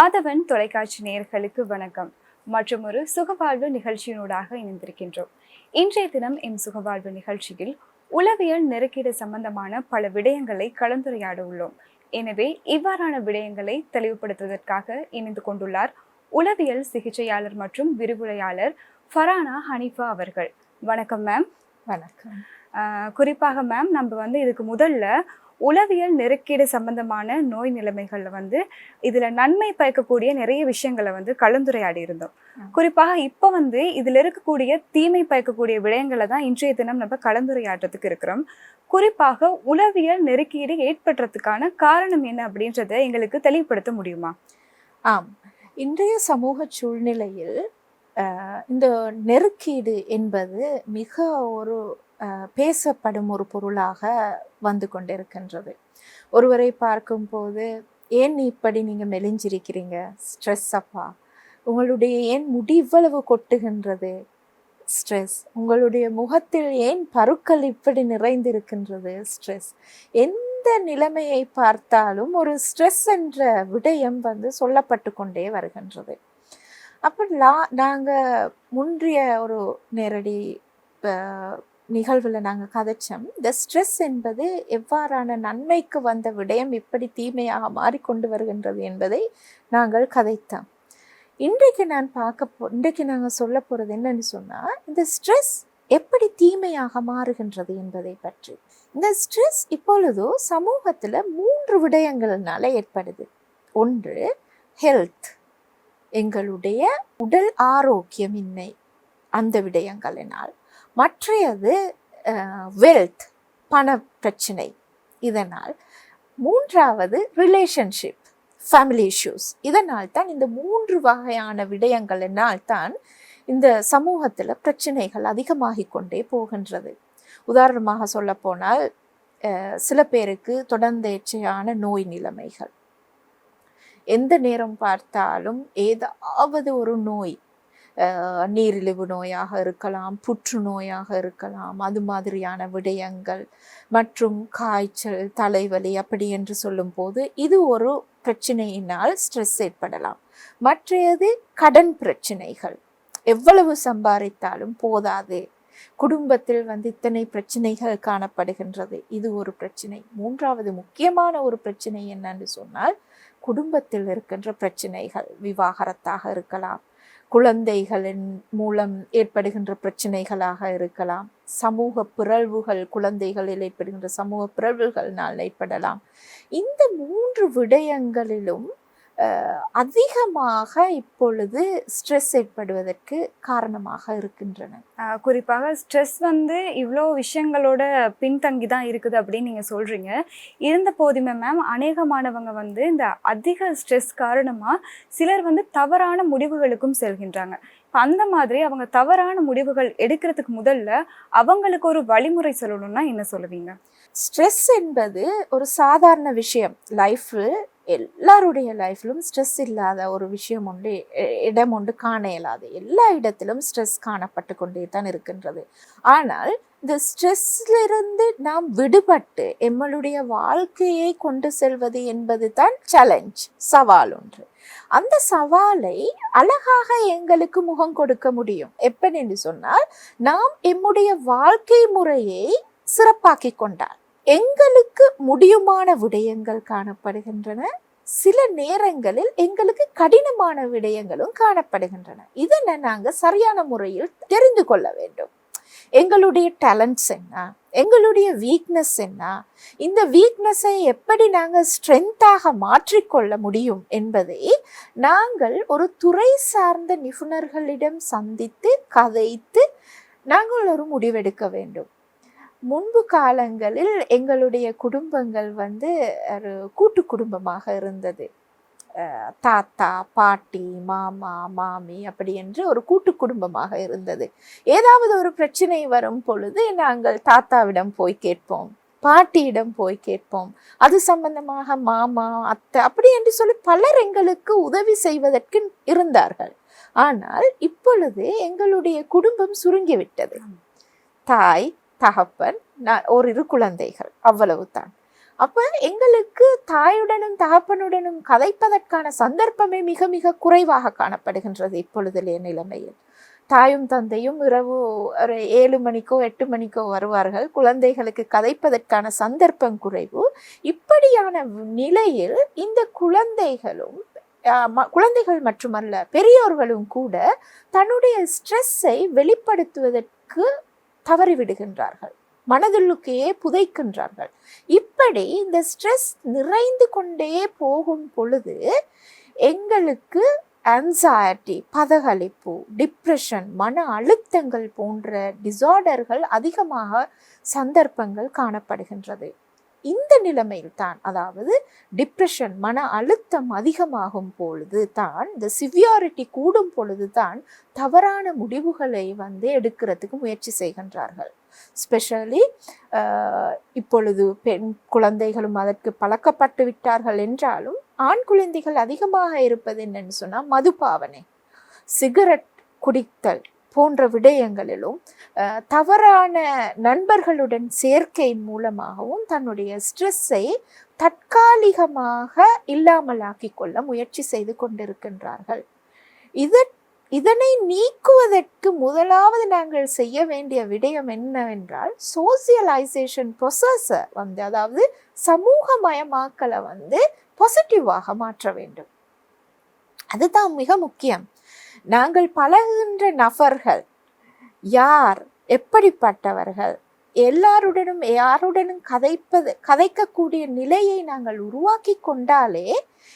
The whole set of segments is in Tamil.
ஆதவன் தொலைக்காட்சி நேயர்களுக்கு வணக்கம். மற்றும் ஒரு சுகவாழ்வு நிகழ்ச்சியினூடாக இணைந்திருக்கின்றோம். இன்றைய தினம் எம் சுகவாழ்வு நிகழ்ச்சியில் உளவியல் நெருக்கீடு சம்பந்தமான பல விடயங்களை கலந்துரையாட உள்ளோம். எனவே இவ்வாறான விடயங்களை தெளிவுபடுத்துவதற்காக இணைந்து கொண்டுள்ளார் உளவியல் சிகிச்சையாளர் மற்றும் விரிவுரையாளர் ஃபரானா ஹனிஃபா அவர்கள். வணக்கம் மேம். வணக்கம். குறிப்பாக மேம் நம்ம வந்து இதுக்கு முதல்ல உளவியல் நெருக்கீடு சம்பந்தமான நோய் நிலைமைகள்ல வந்து இதுல நன்மை பயக்கக்கூடிய நிறைய விஷயங்களை வந்து கலந்துரையாடி இருந்தோம். குறிப்பாக இப்ப வந்து இதுல இருக்கக்கூடிய தீமை பயக்கக்கூடிய விடயங்களை தான் இன்றைய தினம் நம்ம கலந்துரையாடுறதுக்கு இருக்கிறோம். குறிப்பாக உளவியல் நெருக்கீடு ஏற்படுறதுக்கான காரணம் என்ன அப்படின்றத எங்களுக்கு தெளிவுபடுத்த முடியுமா? ஆம். இன்றைய சமூக சூழ்நிலையில் இந்த நெருக்கீடு என்பது மிக ஒரு பேசப்படும் ஒரு பொருளாக வந்து கொண்டிருக்கின்றது. ஒருவரை பார்க்கும்போது ஏன் இப்படி நீங்கள் மெலிஞ்சிருக்கிறீங்க? ஸ்ட்ரெஸ் அப்பா. உங்களுடைய ஏன் முடி இவ்வளவு கொட்டுகின்றது? ஸ்ட்ரெஸ். உங்களுடைய முகத்தில் ஏன் பருக்கள் இப்படி நிறைந்திருக்கின்றது? ஸ்ட்ரெஸ். எந்த நிலைமையை பார்த்தாலும் ஒரு ஸ்ட்ரெஸ் என்ற விடயம் வந்து சொல்லப்பட்டு கொண்டே வருகின்றது. அப்போ லா நாங்கள் முன்றிய ஒரு நேரடி நிகழ்வில் நாங்கள் கதைச்சோம். இந்த ஸ்ட்ரெஸ் என்பது எவ்வாறான நன்மைக்கு வந்த விடயம் எப்படி தீமையாக மாறிக்கொண்டு வருகின்றது என்பதை நாங்கள் கதைத்தோம். இன்றைக்கு நான் பார்க்க போ இன்றைக்கு நாங்கள் சொல்ல போகிறது என்னன்னு சொன்னால் இந்த ஸ்ட்ரெஸ் எப்படி தீமையாக மாறுகின்றது என்பதை பற்றி. இந்த ஸ்ட்ரெஸ் இப்பொழுது சமூகத்தில் மூன்று விடயங்கள்னால ஏற்படுது. ஒன்று ஹெல்த் எங்களுடைய உடல் ஆரோக்கியமின்மை அந்த விடயங்களினால். மற்றையது வெல்த் பண பிரச்சனை. இதனால் மூன்றாவது ரிலேஷன்ஷிப் ஃபேமிலி இஷ்யூஸ் இதனால் தான் இந்த மூன்று வகையான விடயங்களினால் தான் இந்த சமூகத்தில் பிரச்சனைகள் அதிகமாகி கொண்டே போகின்றது. உதாரணமாக சொல்லப்போனால் சில பேருக்கு தொடர்ந்தேச்சையான நோய் நிலைமைகள். எந்த நேரம் பார்த்தாலும் ஏதாவது ஒரு நோய் நீரிழிவு நோயாக இருக்கலாம் புற்றுநோயாக இருக்கலாம் அது மாதிரியான விடயங்கள் மற்றும் காய்ச்சல் தலைவலி அப்படி என்று சொல்லும்போது இது ஒரு பிரச்சனையினால் ஸ்ட்ரெஸ் ஏற்படலாம். மற்றையது கடன் பிரச்சனைகள். எவ்வளவு சம்பாதித்தாலும் போதாது. குடும்பத்தில் வந்து இத்தனை பிரச்சனைகள் காணப்படுகின்றது. இது ஒரு பிரச்சனை. மூன்றாவது முக்கியமான ஒரு பிரச்சனை என்னன்னு சொன்னால் குடும்பத்தில் இருக்கின்ற பிரச்சனைகள். விவாகரத்தாக இருக்கலாம். குழந்தைகளின் மூலம் ஏற்படுகின்ற பிரச்சனைகளாக இருக்கலாம். சமூக பிறழ்வுகள் குழந்தைகளில் ஏற்படுகின்ற சமூக பிறழ்வுகள்னால் ஏற்படலாம். இந்த மூன்று விடயங்களிலும் அதிகமாக இப்பொழுது ஸ்ட்ரெஸ் ஏற்படுவதற்கு காரணமாக இருக்கின்றன. குறிப்பாக ஸ்ட்ரெஸ் வந்து இவ்வளோ விஷயங்களோட பின்தங்கி தான் இருக்குது அப்படின்னு நீங்கள் சொல்கிறீங்க இருந்த போதுமே மேம் அநேகமானவங்க வந்து இந்த அதிக ஸ்ட்ரெஸ் காரணமாக சிலர் வந்து தவறான முடிவுகளுக்கும் செல்கின்றாங்க. இப்போ அந்த மாதிரி அவங்க தவறான முடிவுகள் எடுக்கிறதுக்கு முதல்ல அவங்களுக்கு ஒரு வழிமுறை சொல்லணும்னா என்ன சொல்லுவீங்க? ஸ்ட்ரெஸ் என்பது ஒரு சாதாரண விஷயம். லைஃப்பு எல்லாருடைய லைஃப்லும் ஸ்ட்ரெஸ் இல்லாத ஒரு விஷயம் உண்டு இடம் உண்டு காண இயலாது. எல்லா இடத்திலும் ஸ்ட்ரெஸ் காணப்பட்டு கொண்டே தான் இருக்கின்றது. ஆனால் இந்த ஸ்ட்ரெஸ்லிருந்து நாம் விடுபட்டு எம்மளுடைய வாழ்க்கையை கொண்டு செல்வது என்பது தான் சேலஞ்ச் சவால் ஒன்று. அந்த சவாலை அழகாக எங்களுக்கு முகம் கொடுக்க முடியும். எப்படின்னு சொன்னால் நாம் எம்முடைய வாழ்க்கை முறையை சிறப்பாக்கி கொண்டால். எங்களுக்கு முடியுமான விடயங்கள் காணப்படுகின்றன. சில நேரங்களில் எங்களுக்கு கடினமான விடயங்களும் காணப்படுகின்றன. இதனை நாங்கள் சரியான முறையில் தெரிந்து கொள்ள வேண்டும். எங்களுடைய டேலண்ட்ஸ் என்ன? எங்களுடைய வீக்னஸ் என்ன? இந்த வீக்னஸை எப்படி நாங்கள் ஸ்ட்ரென்த்தாக மாற்றிக்கொள்ள முடியும் என்பதை நாங்கள் ஒரு துறை சார்ந்த நிபுணர்களிடம் சந்தித்து கதைத்து நாங்கள் ஒரு முடிவெடுக்க வேண்டும். முன்பு காலங்களில் எங்களுடைய குடும்பங்கள் வந்து ஒரு கூட்டு குடும்பமாக இருந்தது. தாத்தா பாட்டி மாமா மாமி அப்படி என்று ஒரு கூட்டு குடும்பமாக இருந்தது. ஏதாவது ஒரு பிரச்சனை வரும் பொழுது நாங்கள் தாத்தாவிடம் போய் கேட்போம் பாட்டியிடம் போய் கேட்போம். அது சம்பந்தமாக மாமா அத்தை அப்படி என்று சொல்லி பலர் எங்களுக்கு உதவி செய்வதற்கு இருந்தார்கள். ஆனால் இப்பொழுது எங்களுடைய குடும்பம் சுருங்கிவிட்டது தாய் தகப்பன் நான் ஒரு இரு குழந்தைகள் அவ்வளவுதான். அப்போ எங்களுக்கு தாயுடனும் தகப்பனுடனும் கதைப்பதற்கான சந்தர்ப்பமே மிக மிக குறைவாக காணப்படுகின்றது இப்பொழுதுடைய நிலைமையில். தாயும் தந்தையும் இரவு ஒரு ஏழு மணிக்கோ எட்டு மணிக்கோ வருவார்கள். குழந்தைகளுக்கு கதைப்பதற்கான சந்தர்ப்பம் குறைவு. இப்படியான நிலையில் இந்த குழந்தைகளும் குழந்தைகள் மட்டுமல்ல பெரியோர்களும் கூட தன்னுடைய ஸ்ட்ரெஸ்ஸை வெளிப்படுத்துவதற்கு தவறிவிடுகின்றார்கள். மனதுள்ளுக்கே புதைக்கின்றார்கள். இப்படி இந்த ஸ்ட்ரெஸ் நிறைந்து கொண்டே போகும் பொழுது எங்களுக்கு ஆன்சைட்டி பதகளிப்பு டிப்ரெஷன் மன அழுத்தங்கள் போன்ற டிசார்டர்கள் அதிகமாக சந்தர்ப்பங்கள் காணப்படுகின்றது. இந்த நிலைமையில் தான் அதாவது டிப்ரெஷன் மன அழுத்தம் அதிகமாகும் பொழுது தான் இந்த சிவியாரிட்டி கூடும் பொழுது தான் தவறான முடிவுகளை வந்து எடுக்கிறதுக்கு முயற்சி செய்கின்றார்கள். ஸ்பெஷலி இப்பொழுது பெண் குழந்தைகளும் அதற்கு பழக்கப்பட்டு விட்டார்கள் என்றாலும் ஆண் குழந்தைகள் அதிகமாக இருப்பது என்னன்னு சொன்னால் மதுபாவனை. சிகரெட் குடித்தல் போன்ற விடயங்களிலும் தவறான நண்பர்களுடன் சேர்க்கையின் மூலமாகவும் தன்னுடைய ஸ்ட்ரெஸ்ஸை தற்காலிகமாக இல்லாமலாக்கிக் கொள்ள முயற்சி செய்து கொண்டிருக்கின்றார்கள். இது இதனை நீக்குவதற்கு முதலாவது நாங்கள் செய்ய வேண்டிய விடயம் என்னவென்றால் சோசியலைசேஷன் ப்ரொசஸை வந்து அதாவது சமூகமயமாக்கலை வந்து பாசிட்டிவாக மாற்ற வேண்டும். அதுதான் மிக முக்கியம். நாங்கள் பழகுகின்ற நபர்கள் யார்? எப்படிப்பட்டவர்கள்? எல்லாருடனும் யாருடனும் கதைப்பது கதைக்கக்கூடிய நிலையை நாங்கள் உருவாக்கி கொண்டாலே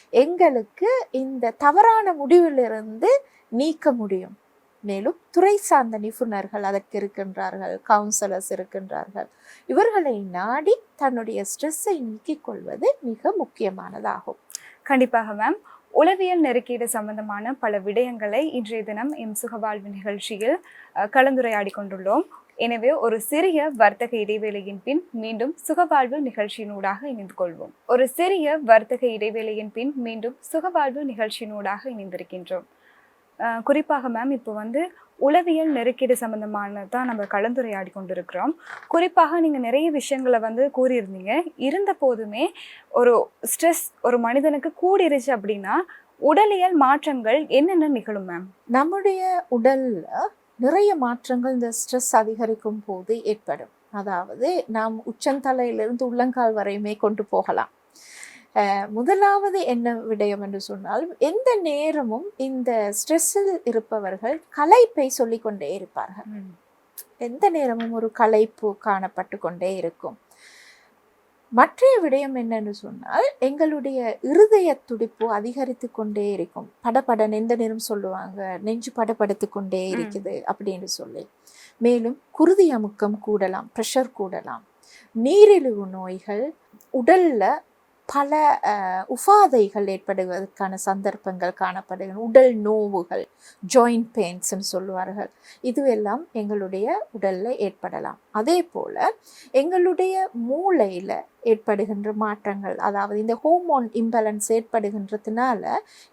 எங்களுக்கு இந்த தவறான முடிவிலிருந்து நீக்க முடியும். மேலும் துறை சார்ந்த நிபுணர்கள் அதற்கு இருக்கின்றார்கள் கவுன்சிலர்ஸ் இருக்கின்றார்கள். இவர்களை நாடி தன்னுடைய ஸ்ட்ரெஸ்ஸை நீக்கிக் கொள்வது மிக முக்கியமானதாகும். கண்டிப்பாக மேம் உளவியல் நெருக்கீடு சம்பந்தமான பல விடயங்களை இன்றைய தினம் எம் சுகவாழ்வு நிகழ்ச்சியில் கலந்துரையாடி கொண்டுள்ளோம். எனவே ஒரு சிறிய வர்த்தக இடைவேளையின் பின் மீண்டும் சுகவாழ்வு நிகழ்ச்சியினூடாக இணைந்து கொள்வோம். ஒரு சிறிய வர்த்தக இடைவேளையின் பின் மீண்டும் சுகவாழ்வு நிகழ்ச்சியினூடாக இணைந்திருக்கின்றோம். குறிப்பாக மேம் இப்போ வந்து உளவியல் நெருக்கீடு சம்பந்தமான தான் நம்ம கலந்துரையாடி கொண்டிருக்கிறோம். குறிப்பாக நீங்கள் நிறைய விஷயங்களை வந்து கூறியிருந்தீங்க. இருந்த போதுமே ஒரு ஸ்ட்ரெஸ் ஒரு மனிதனுக்கு கூடிருச்சு அப்படின்னா உடலியல் மாற்றங்கள் என்னென்ன நிகழும் மேம் நம்முடைய உடலில் நிறைய மாற்றங்கள் இந்த ஸ்ட்ரெஸ் அதிகரிக்கும் போது ஏற்படும். அதாவது நாம் உச்சந்தலையிலிருந்து உள்ளங்கால் வரையுமே கொண்டு போகலாம். முதலாவது என்ன விடயம் என்று சொன்னால் எந்த நேரமும் இந்த ஸ்ட்ரெஸ்ஸில் இருப்பவர்கள் களைப்பை சொல்லிக்கொண்டே இருப்பார்கள். எந்த நேரமும் ஒரு களைப்பு காணப்பட்டு கொண்டே இருக்கும். மற்றைய விடயம் என்னன்னு சொன்னால் எங்களுடைய இருதய துடிப்பு அதிகரித்து கொண்டே இருக்கும். படபடன் எந்த நேரம் சொல்லுவாங்க? நெஞ்சு படபடுத்து கொண்டே இருக்குது அப்படின்னு சொல்லி. மேலும் குருதி அமுக்கம் கூடலாம் ப்ரெஷர் கூடலாம். நீரிழிவு நோய்கள் உடல்ல பல உபாதைகள் ஏற்படுவதற்கான சந்தர்ப்பங்கள் காணப்படுகின்றன. உடல் நோவுகள் ஜாயிண்ட் பெயின்ஸ்ன்னு சொல்லுவார்கள். இதுவெல்லாம் எங்களுடைய உடலில் ஏற்படலாம். அதே போல் எங்களுடைய மூளையில் ஏற்படுகின்ற மாற்றங்கள் அதாவது இந்த ஹோமோன் இம்பேலன்ஸ் ஏற்படுகின்றதுனால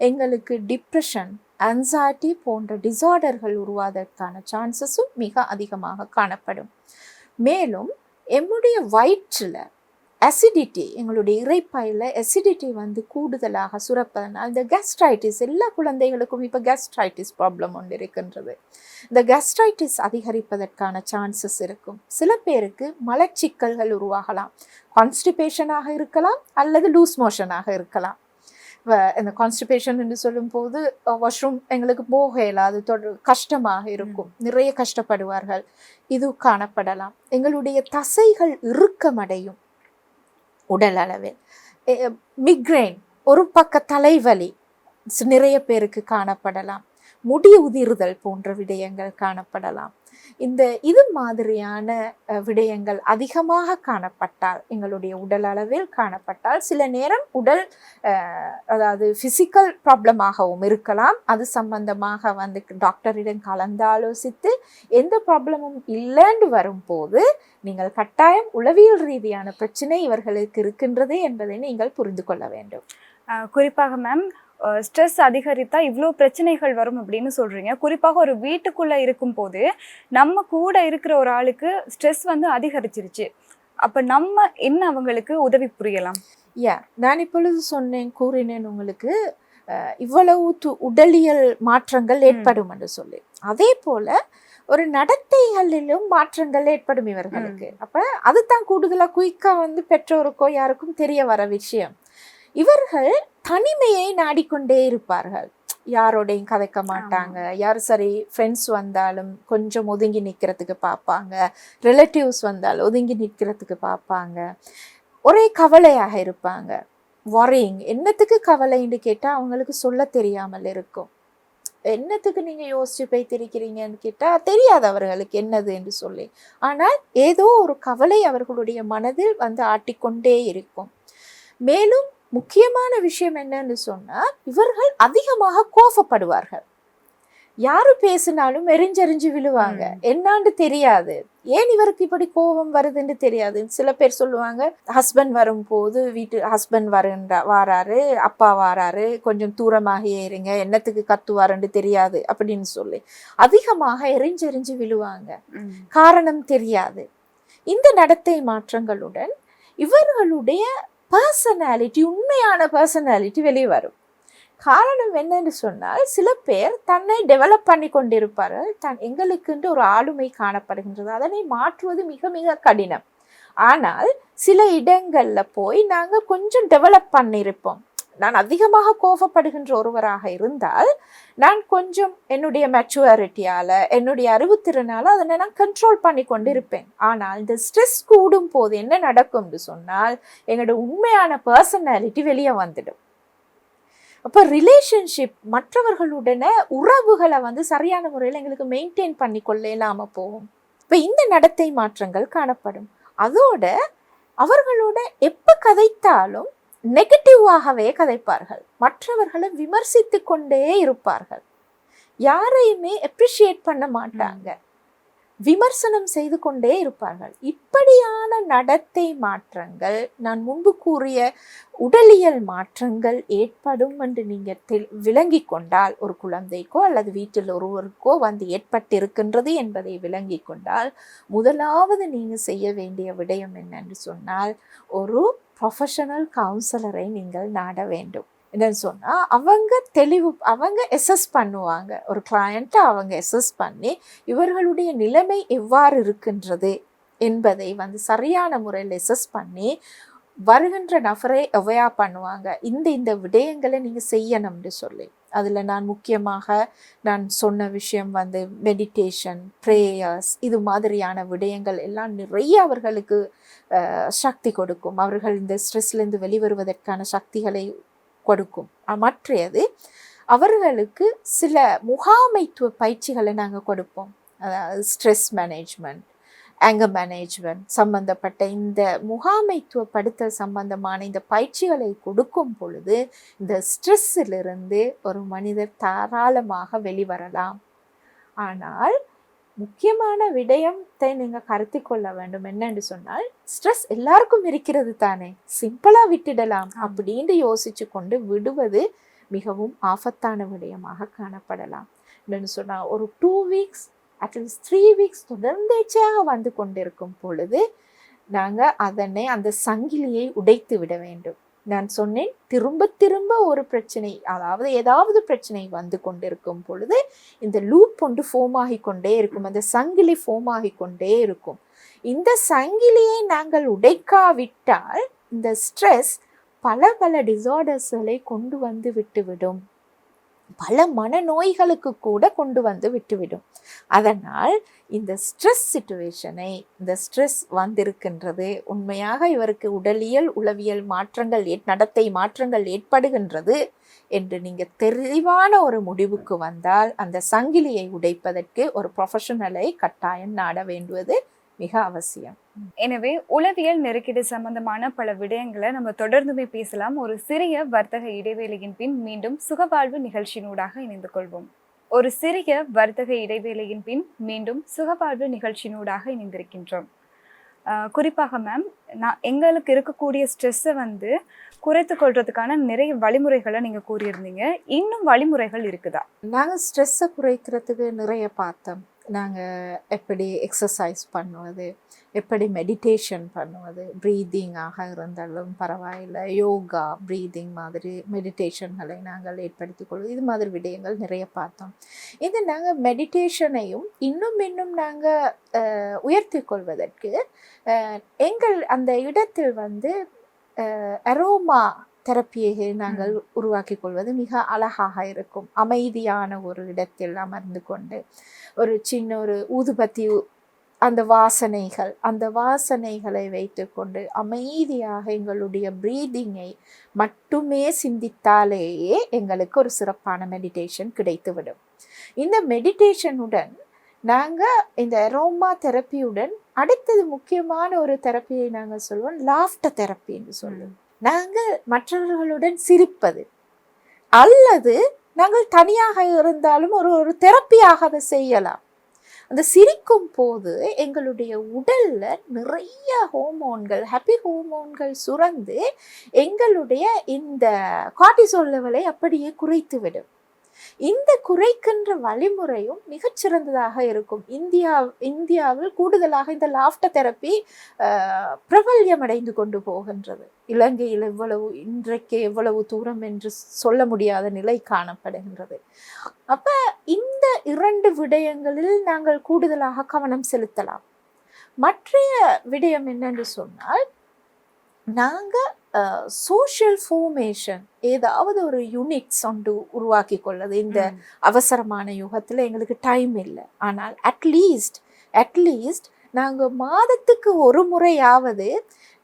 எங்களுக்கு டிப்ரெஷன் anxiety போன்ற டிசார்டர்கள் உருவாவதற்கான சான்சஸும் மிக அதிகமாக காணப்படும். மேலும் எம்முடைய வயிற்றில் அசிடிட்டி எங்களுடைய இறைப்பாயில் அசிடிட்டி வந்து கூடுதலாக சுரப்பதனால் இந்த கேஸ்ட்ரைட்டிஸ் எல்லா குழந்தைகளுக்கும் இப்போ கேஸ்ட்ரைட்டிஸ் ப்ராப்ளம் ஒன்று இருக்கின்றது. இந்த கேஸ்ட்ரைட்டிஸ் அதிகரிப்பதற்கான சான்சஸ் இருக்கும். சில பேருக்கு மலச்சிக்கல்கள் உருவாகலாம். கான்ஸ்டிபேஷனாக இருக்கலாம் அல்லது லூஸ் மோஷனாக இருக்கலாம். இந்த கான்ஸ்டிபேஷன் என்று சொல்லும்போது வாஷ்ரூம் எங்களுக்கு போக இயலாது தொடர் கஷ்டமாக இருக்கும். நிறைய கஷ்டப்படுவார்கள். இது காணப்படலாம். எங்களுடைய தசைகள் இறுக்கமடையும். உடல் அளவில் மிக்ரைன் ஒரு பக்க தலைவலி நிறைய பேருக்கு காணப்படலாம். முடி உதிர்தல் போன்ற விடயங்கள் காணப்படலாம். இந்த இது மாதிரியான விடயங்கள் அதிகமாக காணப்பட்டால் எங்களுடைய உடல் அளவில் காணப்பட்டால் சில நேரம் உடல் அதாவது ஃபிசிக்கல் ப்ராப்ளமாகவும் இருக்கலாம். அது சம்பந்தமாக வந்து டாக்டரிடம் கலந்து ஆலோசித்து எந்த ப்ராப்ளமும் இல்லைன்னு வரும்போது நீங்கள் கட்டாயம் உளவியல் ரீதியான பிரச்சனை இவர்களுக்கு இருக்கின்றது என்பதை நீங்கள் புரிந்து கொள்ள வேண்டும். குறிப்பாக மேம் ஸ்ட்ரெஸ் அதிகரித்தா இவ்வளோ பிரச்சனைகள் வரும் அப்படின்னு சொல்றீங்க. குறிப்பாக ஒரு வீட்டுக்குள்ள இருக்கும் போது நம்ம கூட இருக்கிற ஒரு ஆளுக்கு ஸ்ட்ரெஸ் வந்து அதிகரிச்சிருச்சு. அப்ப நம்ம என்ன அவங்களுக்கு உதவி புரியலாம்? யா நான் இப்பொழுது சொன்னேன் கூறினேன் உங்களுக்கு அஹ், இவ்வளவு து- உடலியல் மாற்றங்கள் ஏற்படும் என்று சொல்லி. அதே போல ஒரு நடத்தைகளிலும் மாற்றங்கள் ஏற்படும் இவர்களுக்கு. அப்ப அதுதான் கூடுதலா குயிக்கா வந்து பெற்றோருக்கோ யாருக்கும் தெரிய வர விஷயம். இவர்கள் தனிமையை நாடிக்கொண்டே இருப்பார்கள். யாரோடையும் கதைக்க மாட்டாங்க. யார் சரி ஃப்ரெண்ட்ஸ் வந்தாலும் கொஞ்சம் ஒதுங்கி நிற்கிறதுக்கு பார்ப்பாங்க ரிலேட்டிவ்ஸ் வந்தாலும் ஒதுங்கி நிற்கிறதுக்கு பார்ப்பாங்க ஒரே கவலையாக இருப்பாங்க. வரிங் என்னத்துக்கு கவலைன்னு கேட்டால் அவங்களுக்கு சொல்ல தெரியாமல் இருக்கும். என்னத்துக்கு நீங்கள் யோசிச்சு போய் திரிக்கிறீங்கன்னு கேட்டால் தெரியாது அவர்களுக்கு என்னது என்று சொல்லி. ஆனால் ஏதோ ஒரு கவலை அவர்களுடைய மனதில் வந்து ஆட்டிக்கொண்டே இருக்கும். மேலும் முக்கியமான விஷயம் என்னன்னு சொன்னால் இவர்கள் அதிகமாக கோபப்படுவார்கள். யாரு பேசினாலும் எரிஞ்செறிஞ்சு விழுவாங்க. என்னான்னு தெரியாது. ஏன் இவருக்கு இப்படி கோபம் வருதுன்னு தெரியாது. சில பேர் சொல்லுவாங்க ஹஸ்பண்ட் வரும்போது வீட்டு ஹஸ்பண்ட் வருன்றா வாராரு அப்பா வாராரு கொஞ்சம் தூரமாக ஏறுங்க என்னத்துக்கு கத்துவாருன்னு தெரியாது அப்படின்னு சொல்லி. அதிகமாக எரிஞ்செறிஞ்சு விழுவாங்க. காரணம் தெரியாது. இந்த நடத்தை மாற்றங்களுடன் இவர்களுடைய பர்சனாலிட்டி உண்மையான பர்சனாலிட்டி வெளியே வரும். காரணம் என்னன்னு சொன்னால் சில பேர் தன்னை டெவலப் பண்ணி கொண்டிருப்பார்கள் தன் எங்களுக்குன்ற ஒரு ஆளுமை காணப்படுகின்றது. அதனை மாற்றுவது மிக மிக கடினம். ஆனால் சில இடங்களில் போய் நாங்கள் கொஞ்சம் டெவலப் பண்ணியிருப்போம் நான் அதிகமாக கோபப்படுகின்ற ஒருவராக இருந்தால் நான் கொஞ்சம் என்னுடைய மெச்சுவாரிட்டியால் என்னுடைய அறிவுத்திறனால் அதனை நான் கண்ட்ரோல் பண்ணி கொண்டு இருப்பேன் ஆனால் இந்த ஸ்ட்ரெஸ் கூடும் போது என்ன நடக்கும்னு சொன்னால் எங்களோட உண்மையான பர்சனாலிட்டி வெளியே வந்துடும். அப்போ ரிலேஷன்ஷிப் மற்றவர்களுடன உறவுகளை வந்து சரியான முறையில் எங்களுக்கு மெயின்டைன் பண்ணி கொள்ள இல்லாமல் போகும். இப்போ இந்த நடத்தை மாற்றங்கள் காணப்படும். அதோட அவர்களோட எப்போ கதைத்தாலும் நெகட்டிவாகவே கதைப்பார்கள். மற்றவர்களை விமர்சித்து கொண்டே இருப்பார்கள். யாரையுமே எப்ரிஷியேட் பண்ண மாட்டாங்க. விமர்சனம் செய்து கொண்டே இருப்பார்கள். இப்படியான நடத்தை மாற்றங்கள் நான் முன்பு கூறிய உடலியல் மாற்றங்கள் ஏற்படும் என்று நீங்கள் தெ- விளங்கி கொண்டால் ஒரு குழந்தைக்கோ அல்லது வீட்டில் ஒருவருக்கோ வந்து ஏற்பட்டிருக்கின்றது என்பதை விளங்கி கொண்டால் முதலாவது நீங்கள் செய்ய வேண்டிய விடயம் என்னன்னு சொன்னால் ஒரு ப்ரொஃபஷனல் கவுன்சிலரை நீங்கள் நாட வேண்டும். என்னன்னு சொன்னால் அவங்க தெளிவு அவங்க எஸ்எஸ் பண்ணுவாங்க. ஒரு கிளையண்ட்டை அவங்க எஸ்எஸ் பண்ணி இவர்களுடைய நிலைமை எவ்வாறு இருக்கின்றது என்பதை வந்து சரியான முறையில் எஸ்எஸ் பண்ணி வருகின்ற நபரை எவையா பண்ணுவாங்க. இந்த இந்த விடயங்களை நீங்கள் செய்யணும்னு சொல்லி. அதில் நான் முக்கியமாக நான் சொன்ன விஷயம் வந்து மெடிடேஷன் ப்ரேயர்ஸ் இது மாதிரியான விடயங்கள் எல்லாம் நிறைய அவர்களுக்கு சக்தி கொடுக்கும். அவர்கள் இந்த ஸ்ட்ரெஸ்லேருந்து வெளிவருவதற்கான சக்திகளை கொடுக்கும். மற்றையது அவர்களுக்கு சில முகாமைத்துவ பயிற்சிகளை நாங்கள் கொடுப்போம். அதாவது ஸ்ட்ரெஸ் மேனேஜ்மெண்ட் ஆங்கர் மேனேஜ்மெண்ட் சம்பந்தப்பட்ட இந்த முகாமைத்துவப்படுத்தல் சம்பந்தமான இந்த பயிற்சிகளை கொடுக்கும் பொழுது இந்த ஸ்ட்ரெஸ்ஸிலிருந்து ஒரு மனிதர் தாராளமாக வெளிவரலாம். ஆனால் முக்கியமான விடயத்தை நீங்கள் கருத்தி கொள்ள வேண்டும். என்னன்னு சொன்னால் ஸ்ட்ரெஸ் எல்லாருக்கும் இருக்கிறது தானே. சிம்பிளாக விட்டுடலாம். அப்படின்னு யோசிச்சு கொண்டு விடுவது மிகவும் ஆபத்தான விடயமாக காணப்படலாம். என்னன்னு சொன்னால் ஒரு two weeks at least three weeks தொடர்ந்தேச்சையாக வந்து கொண்டிருக்கும் பொழுது நாங்கள் அதனை அந்த சங்கிலியை உடைத்து விட வேண்டும். நான் சொன்னேன் திரும்ப திரும்ப ஒரு பிரச்சனை அதாவது ஏதாவது பிரச்சனை வந்து கொண்டிருக்கும் பொழுது இந்த லூப் ஒன்று ஃபோம் ஆகி கொண்டே இருக்கும் அந்த சங்கிலி ஃபோம் ஆகி கொண்டே இருக்கும். இந்த சங்கிலியை நாங்கள் உடைக்காவிட்டால் இந்த ஸ்ட்ரெஸ் பல பல டிசார்டர்ஸ்களை கொண்டு வந்து விட்டுவிடும் பல மனநோய்களுக்கு கூட கொண்டு வந்து விட்டுவிடும். அதனால் இந்த ஸ்ட்ரெஸ் சுச்சுவேஷனை இந்த ஸ்ட்ரெஸ் வந்திருக்கின்றது உண்மையாக இவருக்கு உடலியல் உளவியல் மாற்றங்கள் ஏ நடத்தை மாற்றங்கள் ஏற்படுகின்றது என்று நீங்கள் தெளிவான ஒரு முடிவுக்கு வந்தால் அந்த சங்கிலியை உடைப்பதற்கு ஒரு ப்ரொஃபஷனலை கட்டாயம் நாட வேண்டுவது மிக அவசியம். எனவே உளவியல் நெருக்கடி சம்பந்தமான பல விடயங்களை நம்ம தொடர்ந்துமே பேசலாம். ஒரு சிறிய வர்த்தக இடைவேளையின் பின் மீண்டும் சுகவாழ்வு நிகழ்ச்சியினூடாக இணைந்து கொள்வோம். ஒரு சிறிய வர்த்தக இடைவேளையின் பின் மீண்டும் சுகவாழ்வு நிகழ்ச்சியினூடாக இணைந்திருக்கின்றோம். குறிப்பாக மேம் நான் எங்களுக்கு இருக்கக்கூடிய ஸ்ட்ரெஸ்ஸை வந்து குறைத்து கொள்றதுக்கான நிறைய வழிமுறைகளை நீங்கள் கூறியிருந்தீங்க. இன்னும் வழிமுறைகள் இருக்குதா? நாங்கள் ஸ்ட்ரெஸ்ஸை குறைக்கிறதுக்கு நிறைய பார்த்தோம். நாங்கள் எப்படி எக்ஸசைஸ் பண்ணுவது எப்படி மெடிடேஷன் பண்ணுவது ப்ரீதிங்காக இருந்தாலும் பரவாயில்லை. யோகா ப்ரீதிங் மாதிரி மெடிடேஷன்களை நாங்கள் ஏற்படுத்தி கொள்வோம் இது மாதிரி விடயங்கள் நிறைய பார்த்தோம். இது நாங்கள் மெடிடேஷனையும் இன்னும் இன்னும் நாங்கள் உயர்த்தி கொள்வதற்கு எங்கள் அந்த இடத்தில் வந்து அரோமா தெரப்பியை நாங்கள் உருவாக்கி கொள்வது மிக அழகாக இருக்கும். அமைதியான ஒரு இடத்தில் அமர்ந்து கொண்டு ஒரு சின்ன ஒரு ஊதுபத்தி அந்த வாசனைகள் அந்த வாசனைகளை வைத்துக்கொண்டு அமைதியாக எங்களுடைய ப்ரீதிங்கை மட்டுமே சிந்தித்தாலேயே எங்களுக்கு ஒரு சிறப்பான மெடிடேஷன் கிடைத்துவிடும். இந்த மெடிடேஷனுடன் நாங்கள் இந்த அரோமா தெரப்பியுடன் அடுத்தது முக்கியமான ஒரு தெரப்பியை நாங்கள் சொல்லுவோம் லாஃப்டர் தெரப்பின்னு சொல்லுவோம். நாங்கள் மற்றவர்களுடன் சிரிப்பது. அல்லது நாங்கள் தனியாக இருந்தாலும் ஒரு ஒரு தெரப்பியாக அதை செய்யலாம். அந்த சிரிக்கும் போது எங்களுடைய உடல்ல நிறைய ஹோமோன்கள் ஹாப்பி ஹோமோன்கள் சுரந்து எங்களுடைய இந்த கார்டிசோல் லெவலை அப்படியே குறைத்து விடும் இந்த குறைக்கின்ற வழிமுறையும் மிகச்சிறந்ததாக இருக்கும். இந்தியா இந்தியாவில் கூடுதலாக இந்த லாஃப்டர் தெரப்பி பிரபல்யம் அடைந்து கொண்டு போகின்றது. இலங்கையில் எவ்வளவு இன்றைக்கு எவ்வளவு தூரம் என்று சொல்ல முடியாத நிலை காணப்படுகின்றது. அப்ப இந்த இரண்டு விடயங்களில் நாங்கள் கூடுதலாக கவனம் செலுத்தலாம். மற்றைய விடயம் என்னென்று சொன்னால் நாங்கள் சோஷியல் ஃபோர்மேஷன் ஏதாவது ஒரு யூனிட்ஸ் ஒன்று உருவாக்கி கொள்ளது இந்த அவசரமான யுகத்தில் எங்களுக்கு டைம் இல்லை. ஆனால் அட்லீஸ்ட் அட்லீஸ்ட் நாங்கள் மாதத்துக்கு ஒரு முறையாவது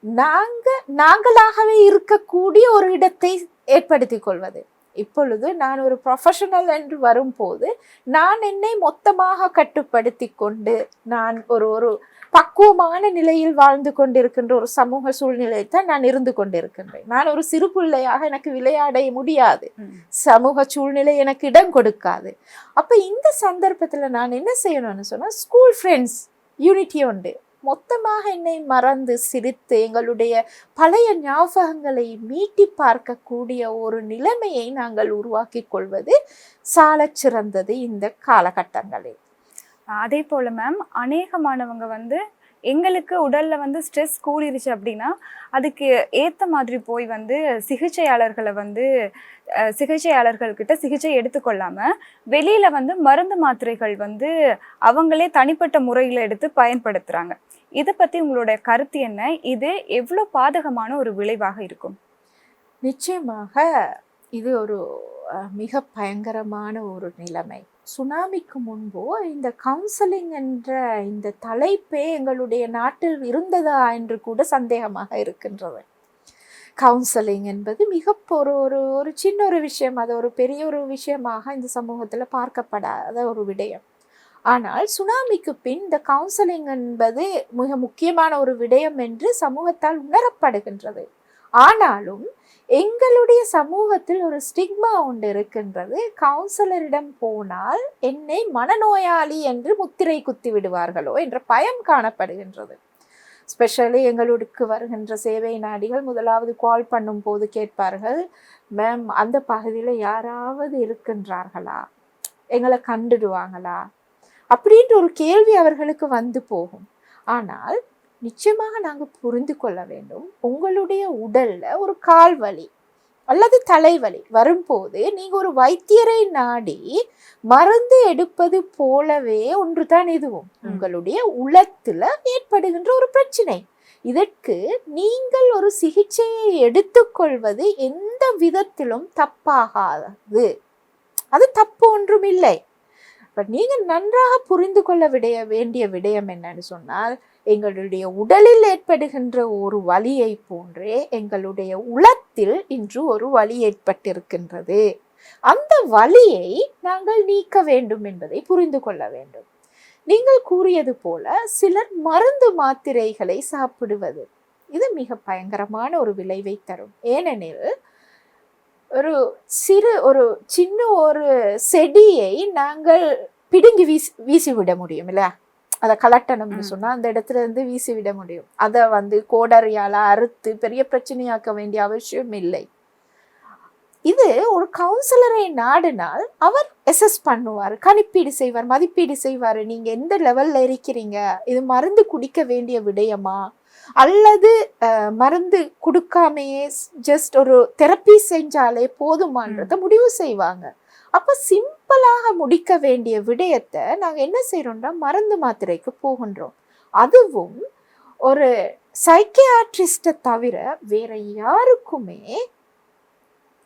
நாங்கள் நாங்களாகவே இருக்கக்கூடிய ஒரு இடத்தை ஏற்படுத்தி கொள்வது. இப்பொழுது நான் ஒரு ப்ரொஃபஷனல் என்று வரும்போது நான் என்னை மொத்தமாக கட்டுப்படுத்தி கொண்டு நான் ஒரு ஒரு பக்குவமான நிலையில் வாழ்ந்து கொண்டிருக்கின்ற ஒரு சமூக சூழ்நிலையை தான் நான் இருந்து கொண்டிருக்கின்றேன். நான் ஒரு சிறு பிள்ளையாக எனக்கு விளையாட முடியாது. சமூக சூழ்நிலை எனக்கு இடம் கொடுக்காது. அப்போ இந்த சந்தர்ப்பத்தில் நான் என்ன செய்யணும்னு சொன்னால் ஸ்கூல் ஃப்ரெண்ட்ஸ் யூனிட்டி உண்டு. மொத்தமாக என்னை மறந்து சிரித்து எங்களுடைய பழைய ஞாபகங்களை மீட்டி பார்க்கக்கூடிய ஒரு நிலைமையை நாங்கள் உருவாக்கி கொள்வது சாலச் சிறந்தது இந்த காலகட்டங்களில். அதே போல் மேம் அநேகமானவங்க வந்து எங்களுக்கு உடலில் வந்து ஸ்ட்ரெஸ் கூடிருச்சு அப்படின்னா அதுக்கு ஏற்ற மாதிரி போய் வந்து சிகிச்சையாளர்களை வந்து சிகிச்சையாளர்கள்கிட்ட சிகிச்சை எடுத்துக்கொள்ளாமல் வெளியில் வந்து மருந்து மாத்திரைகள் வந்து அவங்களே தனிப்பட்ட முறையில் எடுத்து பயன்படுத்துகிறாங்க இதை பற்றி உங்களுடைய கருத்து என்ன? இது எவ்வளோ பாதகமான ஒரு விளைவாக இருக்கும்? நிச்சயமாக இது ஒரு மிக பயங்கரமான ஒரு நிலைமை. சுனாமிக்கு முன்போ இந்த கவுன்சிலிங் என்ற இந்த தலைப்பே எங்களுடைய நாட்டில் இருந்ததா என்று கூட சந்தேகமாக இருக்கின்றது. கவுன்சிலிங் என்பது மிக ஒரு ஒரு ஒரு சின்ன ஒரு விஷயம். அது ஒரு பெரிய ஒரு விஷயமாக இந்த சமூகத்தில் பார்க்கப்படாத ஒரு விடயம். ஆனால் சுனாமிக்கு பின் இந்த கவுன்சிலிங் என்பது மிக முக்கியமான ஒரு விடயம் என்று சமூகத்தால் உணரப்படுகின்றது. ஆனாலும் எங்களுடைய சமூகத்தில் ஒரு ஸ்டிக்மா ஒன்று இருக்கின்றது. கவுன்சிலரிடம் போனால் என்னை மனநோயாளி என்று முத்திரை குத்தி விடுவார்களோ என்ற பயம் காணப்படுகின்றது. ஸ்பெஷலி எங்களுக்கு வருகின்ற சேவை நாடிகள் முதலாவது கால் பண்ணும் போது கேட்பார்கள் மேம் அந்த பகுதியில் யாராவது இருக்கின்றார்களா? எங்களை கண்டுடுவாங்களா? அப்படின்ற ஒரு கேள்வி அவர்களுக்கு வந்து போகும். ஆனால் நிச்சயமாக நாங்கள் புரிந்து கொள்ள வேண்டும். உங்களுடைய உடல்ல ஒரு கால் வலி அல்லது தலைவலி வரும்போது நீங்க ஒரு வைத்தியரை நாடி மருந்து எடுப்பது போலவே ஒன்றுதான் இதுவும் உங்களுடைய உளத்துல ஏற்படுகின்ற ஒரு பிரச்சனை. இதற்கு நீங்கள் ஒரு சிகிச்சையை எடுத்துக்கொள்வது எந்த விதத்திலும் தப்பாகாது. அது தப்பு ஒன்றும் இல்லை பட் நீங்கள் நன்றாக புரிந்து கொள்ள விடைய வேண்டிய விடயம் என்னன்னு சொன்னால் எங்களுடைய உடலில் ஏற்படுகின்ற ஒரு வலியை போன்றே எங்களுடைய உளத்தில் இன்று ஒரு வலி ஏற்பட்டிருக்கின்றது. அந்த வலியை நாங்கள் நீக்க வேண்டும் என்பதை புரிந்து கொள்ள வேண்டும். நீங்கள் கூறியது போல சிலர் மருந்து மாத்திரைகளை சாப்பிடுவது இது மிக பயங்கரமான ஒரு விளைவை தரும். ஏனெனில் ஒரு சிறு ஒரு சின்ன ஒரு செடியை நாங்கள் பிடுங்கி வீசி வீசிவிட முடியும் இல்லையா? அதை கலட்டணும்னு ம். சொன்னா அந்த இடத்துல இருந்து வீசி விட முடியும். அதை வந்து கோடரியால அறுத்து பெரிய பிரச்சனையாக்க வேண்டிய அவசியம் இல்லை. இது ஒரு கவுன்சிலரை நாடினால் அவர் எஸ்எஸ் பண்ணுவார். கணிப்பீடு செய்வார் மதிப்பீடு செய்வார். நீங்க எந்த லெவல்ல இருக்கிறீங்க? இது மருந்து குடிக்க வேண்டிய விடயமா? அல்லது மருந்து கொடுக்காமையே ஜஸ்ட் ஒரு தெரப்பி செஞ்சாலே போதுமான்றத முடிவு செய்வாங்க. அப்ப சிம்பிளாக முடிக்க வேண்டிய விடயத்தை நாங்க என்ன செய்றோம்னா மருந்து மாத்திரைக்கு போகின்றோம். அதுவும் ஒரு சைக்கியாட்ரிஸ்ட தவிர வேற யாருக்குமே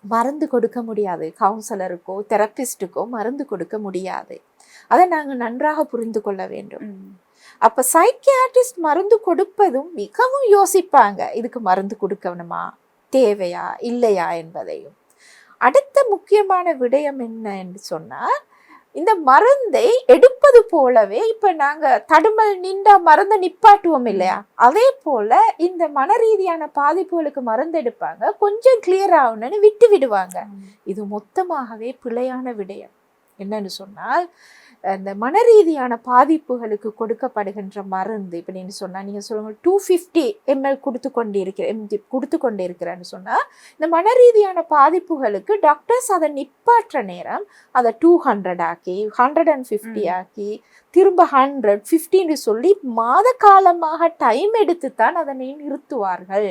மருந்து கொடுக்க முடியாது. கவுன்சிலருக்கோ தெரபிஸ்டுக்கோ மருந்து கொடுக்க முடியாது. அதை நாங்கள் நன்றாக புரிந்து கொள்ள வேண்டும். அப்ப சைக்கியாட்ரிஸ்ட் மருந்து கொடுப்பதும் மிகவும் யோசிப்பாங்க. இதுக்கு மருந்து கொடுக்கணுமா? தேவையா? இல்லையா? என்பதையும். அடுத்த முக்கியமான விடயம் என்ன என்று சொன்னால் இந்த மருந்தை எடுப்பது போலவே இப்ப நாங்க தடுமல் நின்றா மருந்தை நிப்பாட்டுவோம் இல்லையா? அதே போல இந்த மன ரீதியான பாதிப்புகளுக்கு மருந்து எடுப்பாங்க. கொஞ்சம் கிளியர் ஆகணும்னு விட்டு விடுவாங்க. இது மொத்தமாகவே பிழையான விடயம். என்னன்னு சொன்னால் அந்த மனரீதியான பாதிப்புகளுக்கு கொடுக்கப்படுகின்ற மருந்து இப்போ நீங்க சொன்னா நீங்க சொல்லுங்க டூ ஃபிஃப்டி எம்எல் கொடுத்து கொண்டு இருக்கிற எம்ஜி கொடுத்து கொண்டு இருக்கிறேன்னு சொன்னா இந்த மனரீதியான பாதிப்புகளுக்கு டாக்டர்ஸ் அதை நிப்பாற்ற நேரம் அதை டூ ஹண்ட்ரட் ஆக்கி ஹண்ட்ரட் அண்ட் ஃபிஃப்டி. ஆக்கி திரும்ப ஹண்ட்ரட் ஃபிஃப்டின்னு சொல்லி மாத காலமாக டைம் எடுத்து தான் அதனை நிறுத்துவார்கள்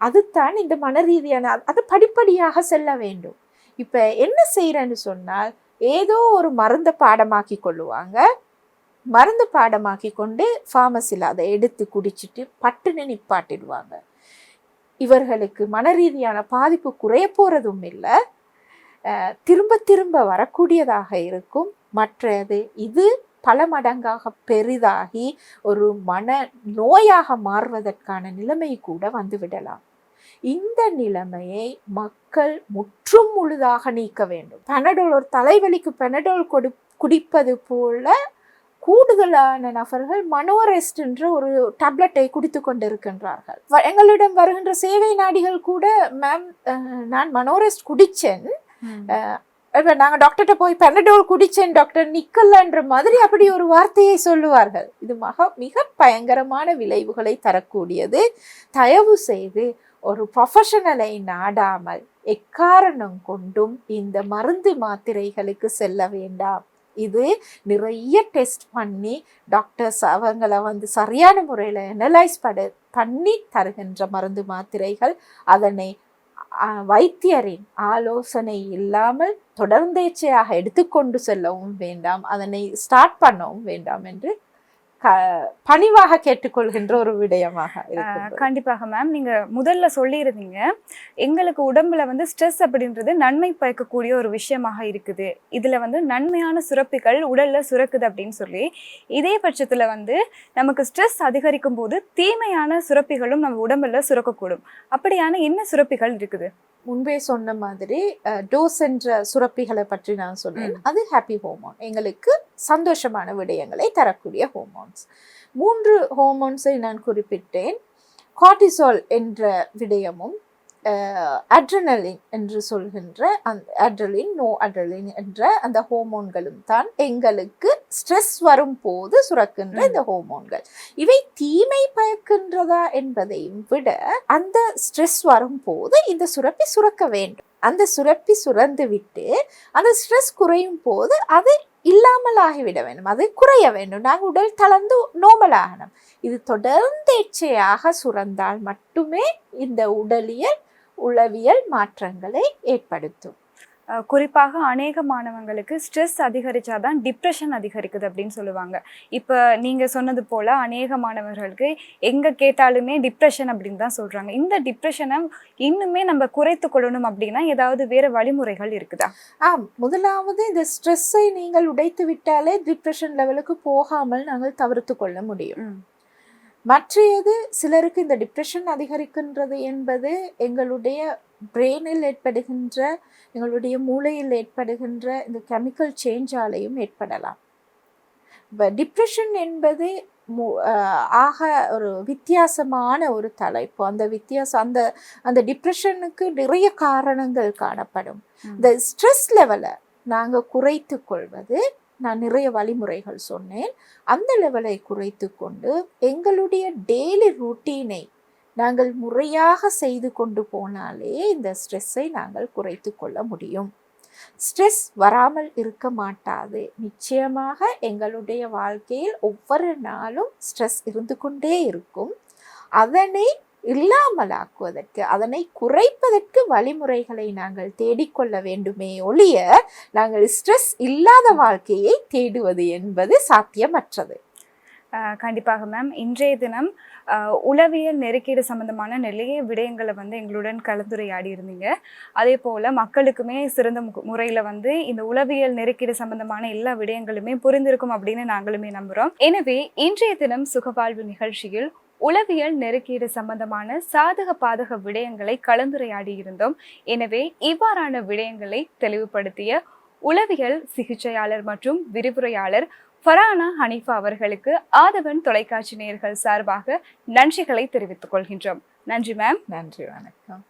அதுதான் இந்த மனரீதியான அது- அது படிப்படியாக செல்ல வேண்டும் இப்ப என்ன செய்யறேன்னு சொன்னால் ஏதோ ஒரு மருந்தை பாடமாக்கி கொள்ளுவாங்க. மருந்து பாடமாக்கி கொண்டு ஃபார்மசியில் அதை எடுத்து குடிச்சிட்டு பட்டுன்னு நிப்பாட்டிடுவாங்க. இவர்களுக்கு மனரீதியான பாதிப்பு குறைய போகிறதும் இல்லை. திரும்ப திரும்ப வரக்கூடியதாக இருக்கும். மற்றது இது பல மடங்காக பெரிதாகி ஒரு மன நோயாக மாறுவதற்கான நிலைமை கூட வந்து விடலாம். இந்த நிலைமையை மக்கள் முற்றும் முழுதாக நீக்க வேண்டும். பெனடோல் ஒரு தலைவலிக்கு பெனடோல் கொடு குடிப்பது போல கூடுதலான நபர்கள் மனோரெஸ்ட் என்ற ஒரு டேப்லெட்டை குடித்து கொண்டிருக்கின்றார்கள். எங்களிடம் வருகின்ற சேவை நாடிகள் கூட மேம் நான் மனோரெஸ்ட் குடிச்சேன். ம். இப்ப நாங்க டாக்டர்கிட்ட போய் பெனடோல் குடிச்சேன் டாக்டர் நிக்கலன்ற மாதிரி அப்படி ஒரு வார்த்தையை சொல்லுவார்கள். இது மக மிக பயங்கரமான விளைவுகளை தரக்கூடியது. தயவு செய்து ஒரு ப்ரொஃபஷனலை நாடாமல் எக்காரணம் கொண்டும் இந்த மருந்து மாத்திரைகளுக்கு செல்ல வேண்டாம். இது நிறைய டெஸ்ட் பண்ணி டாக்டர்ஸ் அவங்கள வந்து சரியான முறையில் அனலைஸ் பட பண்ணி தருகின்ற மருந்து மாத்திரைகள் அதனை வைத்தியரின் ஆலோசனை இல்லாமல் தொடர்ந்தேச்சையாக எடுத்துக்கொண்டு செல்லவும் வேண்டாம். அதனை ஸ்டார்ட் பண்ணவும் வேண்டாம் என்று பணிவாக கேட்டுக்கொள்கின்ற ஒரு விடயமாக கண்டிப்பாக மேம் நீங்க முதல்ல சொல்லியிருந்தீங்க. எங்களுக்கு உடம்புல வந்து ஸ்ட்ரெஸ் அப்படின்றது நன்மை பயக்கக்கூடிய ஒரு விஷயமாக இருக்குது. இதுல வந்து நன்மையான சுரப்பிகள் உடல்ல சுரக்குது அப்படின்னு சொல்லி இதே பட்சத்துல வந்து நமக்கு ஸ்ட்ரெஸ் அதிகரிக்கும் போது தீமையான சுரப்பிகளும் நம்ம உடம்புல சுரக்கக்கூடும். அப்படியான என்ன சுரப்பிகள் இருக்குது? முன்பே சொன்ன மாதிரி டோஸ் என்ற சுரப்பிகளை பற்றி நான் சொன்னேன் அது ஹாப்பி ஹோமோன் எங்களுக்கு சந்தோஷமான விடயங்களை தரக்கூடிய ஹோமோன்ஸ் மூன்று ஹோமோன்ஸை நான் குறிப்பிட்டேன். கார்டிசால் என்ற விடயமும் அட்ரனலின் என்று சொல்கின்ற அந்த அட்ரலின் நோ அட்ரலின் என்ற அந்த ஹோமோன்களும் தான் எங்களுக்கு ஸ்ட்ரெஸ் வரும் போது சுரக்கின்ற. இந்த ஹோமோன்கள் இவை தீமை பயக்கின்றதா என்பதையும் விட அந்த ஸ்ட்ரெஸ் வரும் போது இந்த சுரப்பி சுரக்க வேண்டும். அந்த சுரப்பி சுரந்து விட்டு அந்த ஸ்ட்ரெஸ் குறையும் போது அது இல்லாமல் ஆகிவிட வேண்டும் அது குறைய வேண்டும். நாங்கள் உடல் தளர்ந்து நோமல் ஆகணும் இது தொடர்ந்தேச்சையாக சுரந்தால் மட்டுமே இந்த உடலியல் உளவியல் மாற்றங்களை ஏற்படுத்தும். குறிப்பாக அநேக மாணவங்களுக்கு ஸ்ட்ரெஸ் அதிகரிச்சாதான் டிப்ரெஷன் அதிகரிக்குது அப்படின்னு சொல்லுவாங்க. இப்போ நீங்க சொன்னது போல அநேக மாணவர்களுக்கு எங்க கேட்டாலுமே டிப்ரெஷன் அப்படின்னு தான் சொல்றாங்க. இந்த டிப்ரெஷனை இன்னுமே நம்ம குறைத்து கொள்ளணும் அப்படின்னா ஏதாவது வேற வழிமுறைகள் இருக்குதா? ஆம் முதலாவது இந்த ஸ்ட்ரெஸ்ஸை நீங்கள் உடைத்து விட்டாலே டிப்ரெஷன் லெவலுக்கு போகாமல் நாங்கள் தவிர்த்து கொள்ள முடியும். மற்றையது சிலருக்கு இந்த டிப்ரெஷன் அதிகரிக்கின்றது என்பது எங்களுடைய பிரெயினில் ஏற்படுகின்ற எங்களுடைய மூளையில் ஏற்படுகின்ற இந்த கெமிக்கல் சேஞ்சாலையும் ஏற்படலாம். இப்போ டிப்ரெஷன் என்பது ஆக ஒரு வித்தியாசமான ஒரு தலைப்பு. அந்த வித்தியாசம் அந்த அந்த டிப்ரெஷனுக்கு நிறைய காரணங்கள் காணப்படும். இந்த ஸ்ட்ரெஸ் லெவலை நாங்கள் குறைத்து கொள்வது நான் நிறைய வழிமுறைகள் சொன்னேன். அந்த லெவலை குறைத்து கொண்டு எங்களுடைய டெய்லி ரூட்டீனை நாங்கள் முறையாக செய்து கொண்டு போனாலே இந்த ஸ்ட்ரெஸ்ஸை நாங்கள் குறைத்து கொள்ள முடியும். ஸ்ட்ரெஸ் வராமல் இருக்க மாட்டாது. நிச்சயமாக எங்களுடைய வாழ்க்கையில் ஒவ்வொரு நாளும் ஸ்ட்ரெஸ் இருந்து கொண்டே இருக்கும். அதனை இல்லாமலாக்குவதற்கு அதனை குறைப்பதற்கு வழிமுறைகளை நாங்கள் தேடிக்கொள்ள வேண்டுமே ஒழிய நாங்கள் ஸ்ட்ரெஸ் இல்லாத வாழ்க்கையை தேடுவது என்பது சாத்தியமற்றது. கண்டிப்பாக மேம் இன்றைய தினம் உளவியல் நெருக்கீடு சம்பந்தமான நிறைய விடயங்களை வந்து எங்களுடன் கலந்துரையாடி இருந்தீங்க. அதே போல் மக்களுக்குமே சிறந்த முறையில் வந்து இந்த உளவியல் நெருக்கீடு சம்பந்தமான எல்லா விடயங்களுமே புரிந்திருக்கும் அப்படின்னு நாங்களுமே நம்புகிறோம் எனவே இன்றைய தினம் சுகவாழ்வு நிகழ்ச்சியில் உளவியல் நெருக்கீடு சம்பந்தமான சாதக பாதக விடயங்களை கலந்துரையாடி இருந்தோம். எனவே இவ்வாறான விடயங்களை தெளிவுபடுத்திய உளவியல் சிகிச்சையாளர் மற்றும் விரிவுரையாளர் ஃபரானா ஹனீஃபா அவர்களுக்கு ஆதவன் தொலைக்காட்சி நேயர்கள் சார்பாக நன்றிகளை தெரிவித்துக் கொள்கின்றோம். நன்றி மேம் நன்றி வணக்கம்.